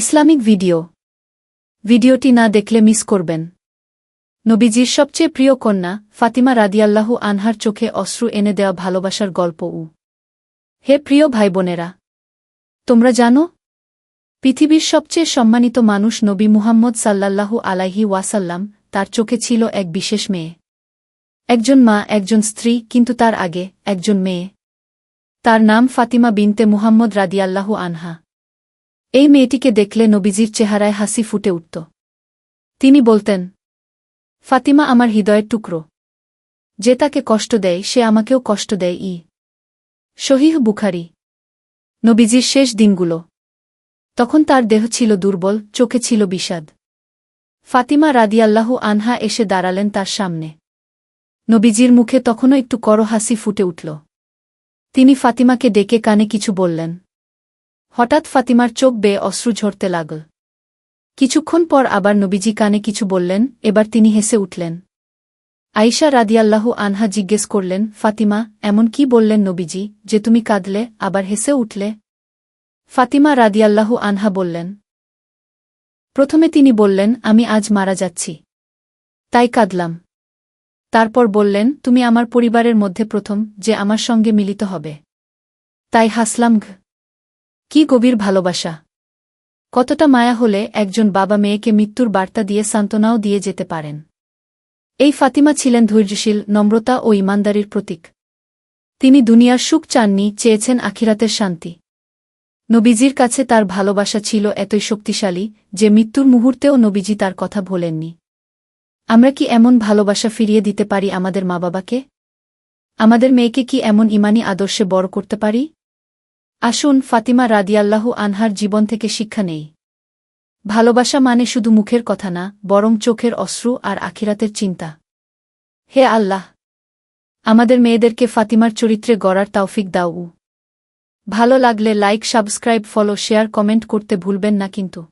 Islamic video. ভিডিওটি না দেখলে মিস করবেন। নবীজির সবচেয়ে প্রিয় কন্যা ফাতিমা রাদিয়াল্লাহু আনহার চোখে অশ্রু এনে দেওয়া ভালোবাসার গল্প উ। হে প্রিয় ভাই বোনেরা তোমরা জানো, পৃথিবীর সবচেয়ে সম্মানিত মানুষ নবী মুহাম্মদ সাল্লাল্লাহু আলাইহি ওয়াসাল্লাম, তার চোখে ছিল এক বিশেষ মেয়ে। একজন মা, একজন স্ত্রী, কিন্তু তার আগে একজন মেয়ে। তার নাম ফাতিমা বিনতে মুহাম্মদ রাদিয়াল্লাহু আনহা। এই মেয়েটিকে দেখলে নবীজির চেহারায় হাসি ফুটে উঠত। তিনি বলতেন, ফাতিমা আমার হৃদয়ের টুকরো। যে তাকে কষ্ট দেয়, সে আমাকেও কষ্ট দেয় ই। শহীহ বুখারি। নবীজির শেষ দিনগুলো। তখন তার দেহ ছিল দুর্বল, চোখে ছিল বিষাদ। ফাতিমা রাদিয়াল্লাহু আনহা এসে দাঁড়ালেন তার সামনে। নবীজির মুখে তখনও একটু করো হাসি ফুটে উঠল। তিনি ফাতিমাকে ডেকে কানে কিছু বললেন হঠাৎ ফাতিমার চোখ বেয়ে অশ্রু ঝরতে লাগল। কিছুক্ষণ পর আবার নবীজি কানে কিছু বললেন, এবার তিনি হেসে উঠলেন। আইসা রাদিয়াল্লাহু আনহা জিজ্ঞেস করলেন, ফাতিমা, এমন কি বললেন নবীজি, যে তুমি কাঁদলে, আবার হেসে উঠলে? ফাতিমা রাদিয়াল্লাহু আনহা বললেন, প্রথমে তিনি বললেন, আমি আজ মারা যাচ্ছি। তাই কাঁদলাম। তারপর বললেন, তুমি আমার পরিবারের মধ্যে প্রথম, যে আমার সঙ্গে মিলিত হবে। তাই হাসলাম ঘ। কি গভীর ভালোবাসা। কতটা মায়া হলে একজন বাবা মেয়েকে মৃত্যুর বার্তা দিয়ে সান্ত্বনাও দিয়ে যেতে পারেন। এই ফাতিমা ছিলেন ধৈর্যশীল, নম্রতা ও ইমানদারির প্রতীক। তিনি দুনিয়ার সুখ চাননি, চেয়েছেন আখিরাতের শান্তি। নবীজির কাছে তার ভালোবাসা ছিল এতই শক্তিশালী যে মৃত্যুর মুহূর্তেও নবীজি তার কথা ভোলেননি। আমরা কি এমন ভালোবাসা ফিরিয়ে দিতে পারি আমাদের মা বাবাকে আমাদের মেয়েকে কি এমন ইমানি আদর্শে বড় করতে পারি? আসুন ফাতিমা রাদিয়াল্লাহু আনহার জীবন থেকে শিক্ষা নেই। ভালোবাসা মানে শুধু মুখের কথা না, বরং চোখের অশ্রু আর আখিরাতের চিন্তা। হে আল্লাহ! আমাদের মেয়েদেরকে ফাতিমার চরিত্রে গড়ার তাওফিক দাও। ভালো লাগলে like, subscribe, follow, share, comment করতে ভুলবেন না কিন্তু।